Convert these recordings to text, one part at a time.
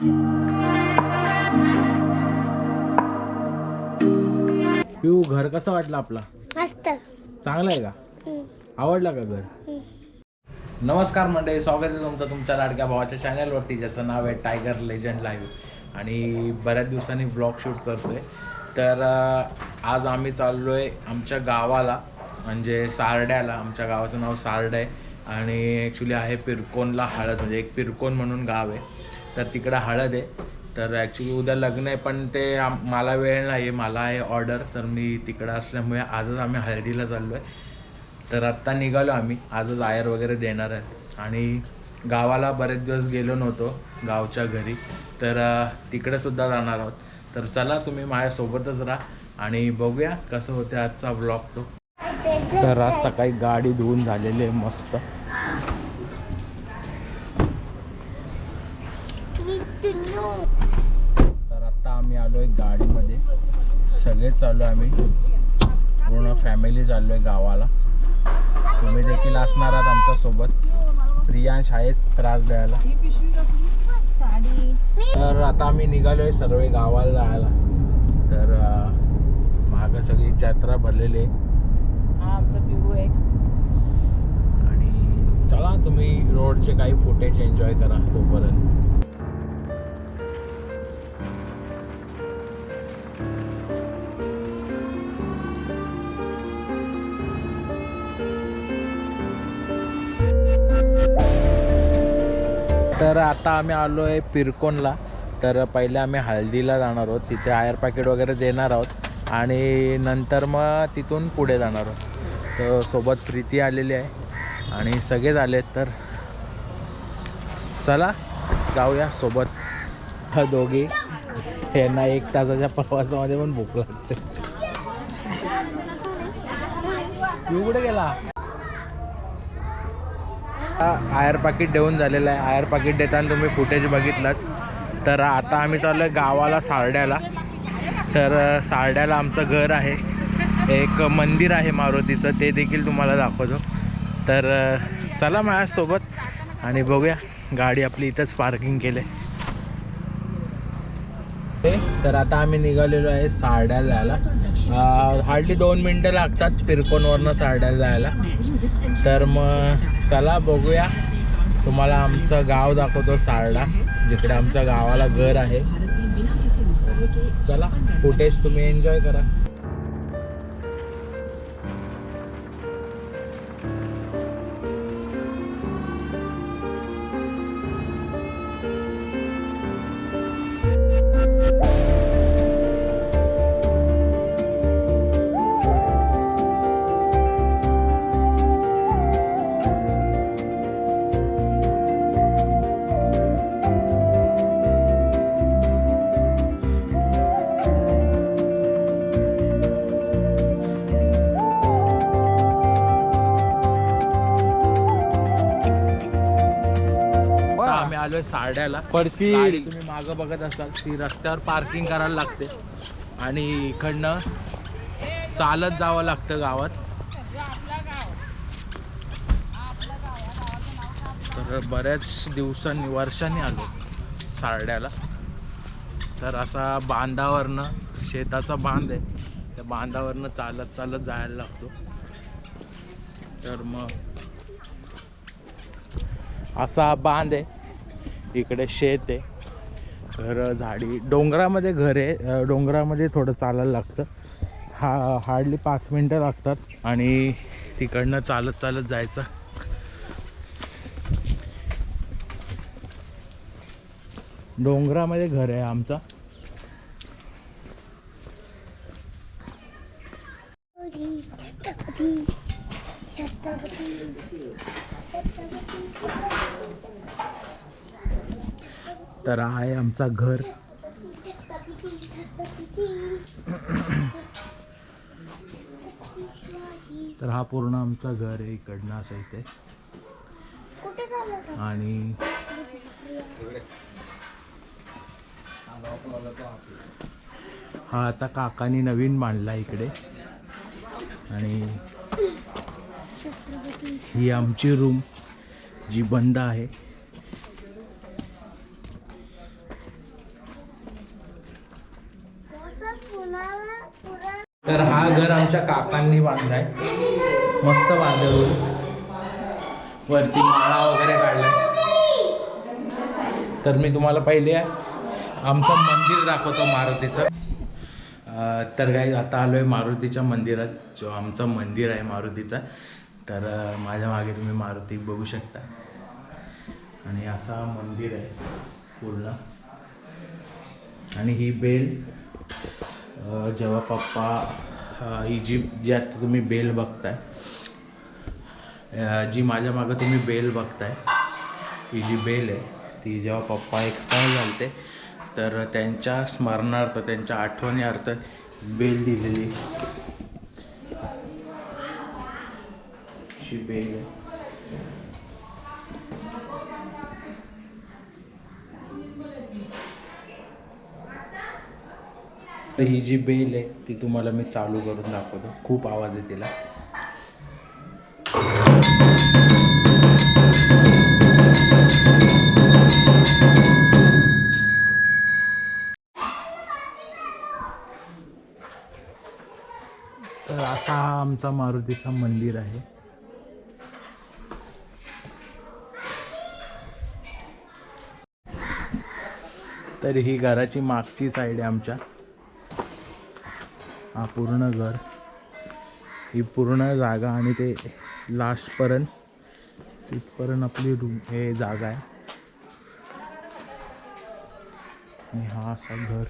पिऊ घर कसं वाटलं आपला? मस्त. चांगलं आहे का? आवडला का घर? नमस्कार मंडळी स्वागत आहे तुमचं तुमच्या लाडक्या भावाच्या चॅनलवरती ज्याचं नाव आहे टायगर लेजंड लाईव्ह आणि बऱ्याच दिवसांनी ब्लॉग शूट करतोय. तर आज आम्ही चाललो आहे आमच्या गावाला म्हणजे सारड्याला. आमच्या गावाचं नाव सारड आहे. आणि ॲक्च्युली आहे पिरकोनला हळद म्हणजे एक पिरकोन म्हणून गाव आहे. तर तिकडं हळद आहे. तर ॲक्च्युली उद्या लग्न आहे पण ते आम- मला वेळ नाही आहे मला आहे ऑर्डर तर मी तिकडं असल्यामुळे आजच आम्ही हळदीला चाललो आहे तर आत्ता निघालो आम्ही आजच आयर वगैरे देणार आहे. आणि गावाला बरेच दिवस गेलो नव्हतो गावच्या घरी. तर तिकडेसुद्धा जाणार आहोत. तर चला तुम्ही माझ्यासोबतच राहा आणि बघूया कसं होते आजचा ब्लॉग तो. तर आज सकाळी गाडी धुवून झालेली आहे मस्त तर आत्ता आम्ही आलो आहे गाडीमध्ये सगळे चाललो आम्ही. पूर्ण फॅमिली चाललो आहे गावाला. तुम्ही देखील असणार आहात आमच्यासोबत प्रियांश आहेच त्रास द्यायला. तर आता आम्ही निघालो आहे सर्व गावाला जायला. तर मागं सगळी जत्रा भरलेली आहे. हा आमचा आहे. आणि चला तुम्ही रोडचे काही फुटेज एन्जॉय करा तोपर्यंत. तर आता आम्ही आलो आहे पिरकोनला. तर पहिले आम्ही हळदीला जाणार आहोत. तिथे आयर पॅकेट वगैरे देणार आहोत. आणि नंतर मग तिथून पुढे जाणार आहोत. तर सोबत प्रीती आलेली आहे. आणि सगळेच झाले तर चला जाऊया सोबत. हा दोघी. यांना एक तासाच्या प्रवासामध्ये पण भूक लागते. तू कुठे गेला? आयर पाकिट देऊन झालेलं आहे. आयर पाकिट देताना तुम्ही फुटेज बघितलंच. तर आता आम्ही चाललो आहे गावाला सारड्याला. तर सारड्याला आमचं घर आहे. एक मंदिर आहे मारुतीचं ते देखील तुम्हाला दाखवतो. तर चला माझ्यासोबत आणि बघूया गाडी आपली इथंच पार्किंग केले तर आता आम्ही निघालेलो आहे सारड्याला हार्डली दोन मिनटं लागतात पिरकोनवरनं सारड्याला जायला. तर मग चला बघूया. तुम्हाला आमचं गाव दाखवतो सारडा जिकडे आमच्या गावाला घर आहे. चला फुटेज तुम्ही एन्जॉय करा. आलोय सारड्याला. गाडी तुम्ही मागं बघत असाल ती रस्त्यावर पार्किंग करायला लागते. आणि इकडनं चालत जावं लागतं गावात. तर बऱ्याच दिवसांनी वर्षांनी आलो सारड्याला. तर असा बांधावरनं शेताचा बांध आहे. त्या बांधावरनं चालत चालत जायला लागतो. तर मग असा बांध आहे. इकडे शेत आहे. तर झाडी डोंगरामध्ये घर आहे. डोंगरामध्ये थोडं चालायला लागतं. हा हार्डली पाच मिनटं लागतात आणि तिकडनं चालत चालत जायचं. डोंगरामध्ये घर आहे आमचा. तर हा आहे आमचा घर. तर हा पूर्ण आमचा घर आहे इकडनं असं इथे. आणि हा आता काकानी नवीन बांधला इकडे. आणि ही आमची रूम जी बंद आहे पुन्हा पुरा तर हा घर आमच्या काकांनी बांधलाय. मस्त बांधलं वरती माळा वगैरे काढलाय. तर मी तुम्हाला पहिले आमचं मंदिर दाखवतो मारुतीचं. तर काही आता आलो आहे मारुतीच्या मंदिरात. जो आमचं मंदिर आहे मारुतीचा. तर माझ्या मागे तुम्ही मारुती बघू शकता. आणि असा मंदिर आहे पूर्ण. आणि ही बेल जेव्हा पप्पा ही जी जी आता तुम्ही बेल बघताय जी माझ्या मागं तुम्ही बेल बघताय ही जी बेल आहे ती जेव्हा पप्पा एक्सपायर झालते तर त्यांच्या स्मरणार्थ त्यांच्या आठवणीअर्थ बेल दिलेली. अशी बेल आहे. तर ही जी बेल आहे ती तुम्हाला मी चालू करून दाखवतो. खूप आवाज आहे तिला. तर असा हा आमचा मारुतीचा मंदिर आहे. तर ही घराची मागची साईड आहे आमच्या. हा पूर्ण घर. ही पूर्ण जागा आणि ते लास्टपर्यंत तिथपर्यंत आपली रूम हे जागा आहे. आणि हा असा घर.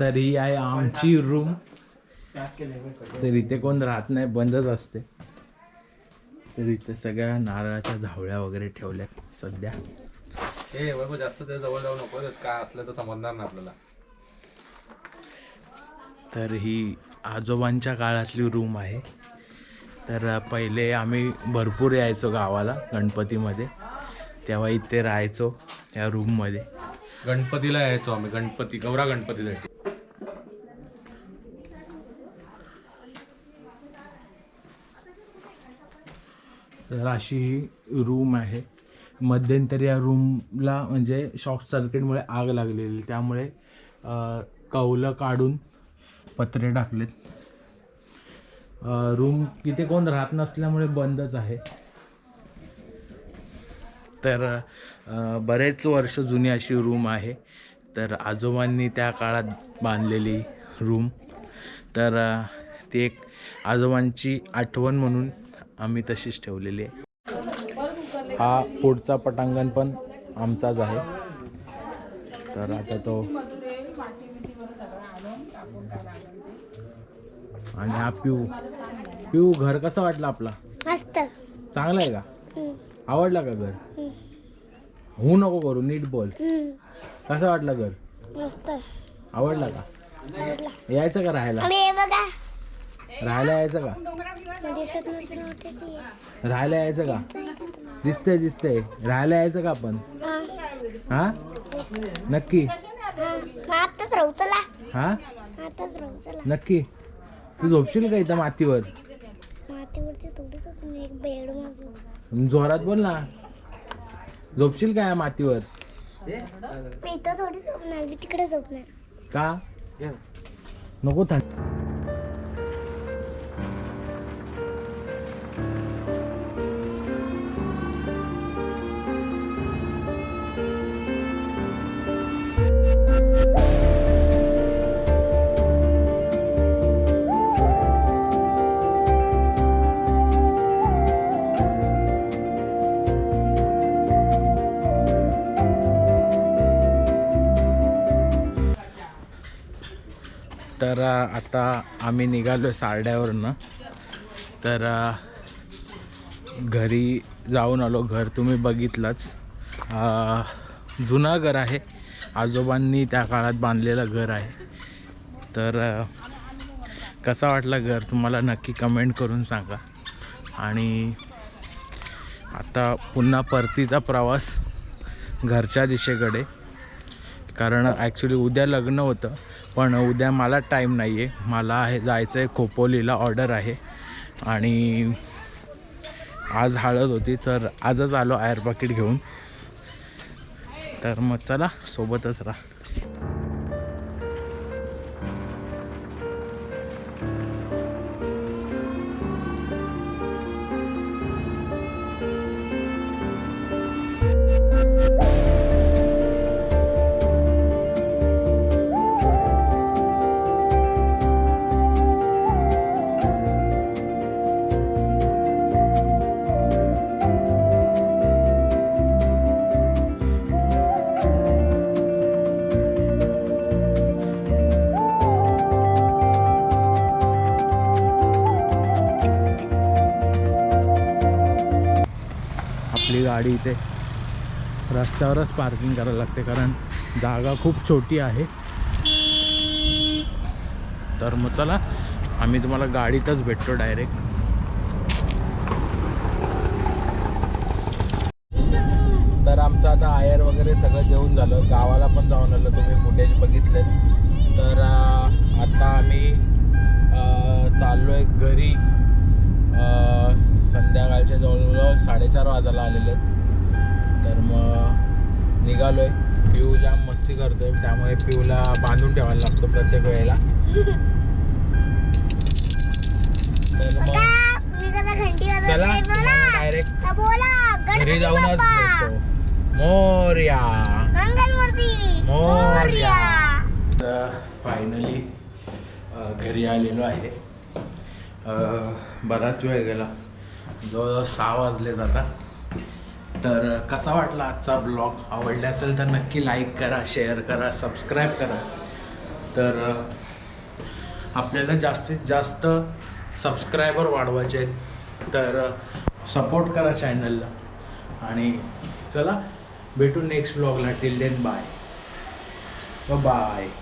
तर ही आहे आमची रूम तर इथे कोण राहत नाही बंदच असते. तर इथे सगळ्या नारळाच्या झावळ्या वगैरे ठेवल्यात सध्या. ए वैभव जास्त ते जवळ जाऊ नको काय असलं तर समजणार नाही आपल्याला. तर ही आजोबांच्या काळातली रूम आहे. तर पहिले आम्ही भरपूर यायचो गावाला गणपतीमध्ये. तेव्हा इथे राहायचो या रूममध्ये. गणपतीला यायचो आम्ही गणपती गौरा गणपतीसाठी. तर अशी ही रूम आहे. मध्यंतरी या रूमला म्हणजे शॉर्ट सर्किटमुळे आग लागलेली. त्यामुळे कौलं काढून पत्रे टाकलेत. रूम तिथे कोण राहत नसल्यामुळे बंदच आहे. तर बरेच वर्ष जुनी अशी रूम आहे. तर आजोबांनी त्या काळात बांधलेली रूम तर ती एक आजोबांची आठवण म्हणून आम्ही तशीच ठेवलेली आहे. हा पुढचा पटांगण पण आमचाच आहे. तर आता तो आणि हा पिऊ. पिऊ घर कसं वाटलं आपला? मस्त. चांगला आहे का? आवडला का घर? होऊ नको करू नीट बोल. कसं वाटलं घर? मस्त. आवडला का? यायचं का राहायला? राहायला यायचं का? दिसत राहायला यायचं का? दिसतंय? दिसतंय राहायला यायचं का आपण? हा, हा? नक्की. हा. आताच राहू चला. हा? आताच राहू चला. नक्की. तू झोपशील का इथं मातीवर? मातीवरची थोडीच आपण एक बेड मागू जोरात बोल ना. झोपशील का या मातीवर? मी इथं थोडी झोपणार मी तिकडे झोपणार. का? नको थंड तर आता आम्ही निघालो आहे सारड्यावरनं. तर घरी जाऊन आलो. घर तुम्ही बघितलंच. जुना जुनं घर आहे. आजोबांनी त्या काळात बांधलेलं घर आहे. तर कसा वाटला घर तुम्हाला नक्की कमेंट करून सांगा. आणि आता पुन्हा परतीचा प्रवास घरच्या दिशेकडे. कारण ॲक्च्युली उद्या लग्न होतं पण उद्या मला टाईम नाही आहे मला आहे जायचं आहे खोपोलीला ऑर्डर आहे. आणि आज हळद होती तर आजच आलो आयर पाकिट घेऊन. तर मग चला सोबतच राहा. गाडी इथे रस्त्यावरच पार्किंग करायला लागते कारण जागा खूप छोटी आहे. तर मग चला आम्ही तुम्हाला गाडीतच भेटतो डायरेक्ट तर आमचं आता आयर वगैरे सगळं जेवून झालं. गावाला पण जाऊन आलं तुम्ही फुटेज बघितले. तर आता आम्ही चाललो आहे घरी. संध्याकाळच्या जवळजवळ साडेचार वाजायला आलेले आहेत. तर मग निघालो आहे पिऊ जाम मस्ती करतोय. त्यामुळे पिऊला बांधून ठेवायला लागतो प्रत्येक वेळेला. तर मग चला डायरेक्ट घरी गणपती जाऊनच मोर्या. मोरया. फायनली घरी आलेलो आहे. बराच वेळ गेला. जवळजवळ सहा वाजलेत आता. तर कसा वाटला आजचा ब्लॉग? आवडला असेल तर नक्की लाईक करा शेअर करा सबस्क्राईब करा. तर आपल्याला जास्तीत जास्त सबस्क्रायबर वाढवायचे आहेत. तर सपोर्ट करा चॅनलला आणि चला भेटू नेक्स्ट ब्लॉगला टिल देन बाय बाय